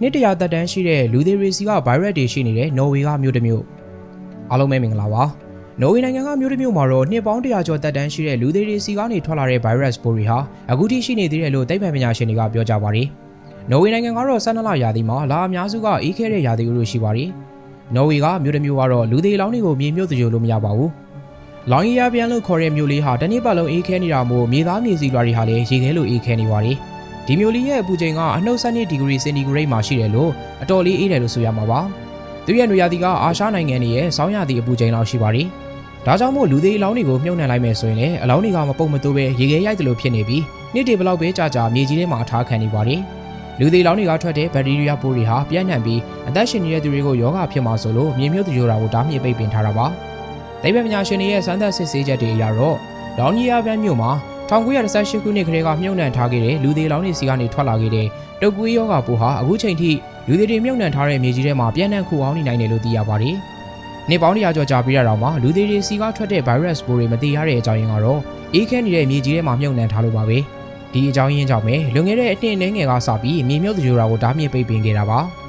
နှစ်တရာသက်တမ်းရှိတဲ့လူသေးရီစီကဗိုင်းရပ်တွေရှိနေတဲ့နော်ဝေကမြို့တစ်မြို့အားလုံးပဲမင်္ဂလာပါနော်ဝေနိုင်ငံကမြို့တစ်မြို့မှာတော့နှစ်ပေါင်းတရာကျော်သက်တမ်းရှိတဲ့လူသေးရီစီကနေထွက်လာတဲ့ဗိုင်းရပ်စ်ပိုးတွေဟာအခုထိရှိနေသေးတယ်လို့သိပ္ပံပညာရှင်တွေကပြောကြပါတယ်နော်ဝေနိုင်ငံကတော့12လရာသီမှာလာအများစုကအေးခဲတဲ့ရာသီဥတုရှိပါတယ်နော်ဝေကမြို့တစ်မြို့ကတော့လူသေးလောင်းတွေကိုမြေမြုပ်သူလို့မရပါဘူးလောင်ရီယာပြန်လို့ခေါ်တဲ့မြို့လေးဟာတစ်နေ့ပတ်လုံးအေးခဲနေတာမို့မြေသားမြေစီလွာတွေဟာလည်းရေခဲလိုအေးခဲနေပါတယ် ဒီမျိုးလေးရဲ့အပူချိန်ကအနှုတ်ဆက်နှစ်ဒီဂရီစင်တီဂရိတ်မှာရှိတယ်လို့အတော်လေးအေးတယ်လို့ဆိုရမှာပါ။သူရဲ့နေရာဒီကအာရှနိုင်ငံတွေရဲ့ဆောင်းရာသီအပူချိန်လောက်ရှိပါတယ်။ဒါကြောင့်မို့လူသေးအလောင်းတွေကိုမြုပ်နှံလိုက်မယ်ဆိုရင်လည်းအလောင်းတွေကမပုတ်မတိုးပဲရေခဲရိုက်တယ်လို့ဖြစ်နေပြီးနေ့တွေဘလောက်ပဲကြာကြာမြေကြီးထဲမှာအထားခံနေပါတယ်။လူသေးအလောင်းတွေကထွက်တဲ့ဘက်တီးရီးယားပိုးတွေဟာပြန့်နှံ့ပြီးအသက်ရှင်နေတဲ့သူတွေကိုယောဂဖြစ်မှာဆိုလို့မြေမြုပ်သူတွေတာကိုဓာတ်မြေပိတ်ပင်ထားတာပါ။သိပ္ပံပညာရှင်တွေရဲ့စမ်းသပ်စစ်ဆေးချက်တွေအရတော့လောင်ကြီးယားပြန်မြို့မှာ 1918ခုနှစ်ကတည်းကမြုပ်နှံထားခဲ့တဲ့လူသေးလောင်းတွေစီကနေထွက်လာခဲ့တဲ့တုပ်ကွေးယောဂပိုးဟာအခုချိန်ထိလူသေးတွေမြုပ်နှံထားတဲ့မြေကြီးထဲမှာပြန့်နှံ့ခုအောင်နေနိုင်တယ်လို့သိရပါတယ်။နှစ်ပေါင်းတရာကျော်ကြာပြီးတော့မှလူသေးတွေစီကထွက်တဲ့ virus ပိုးတွေမသိရတဲ့အကြောင်းရင်းကတော့အေးခဲနေတဲ့မြေကြီးထဲမှာမြုပ်နှံထားလို့ပါပဲ။ဒီအကြောင်းရင်းကြောင့်ပဲလွန်ခဲ့တဲ့အနှစ်အနည်းငယ်ကစပြီးမြေမြုပ်သူတို့ကိုဓာတ်မြေပိတ်ပင်ခဲ့တာပါ။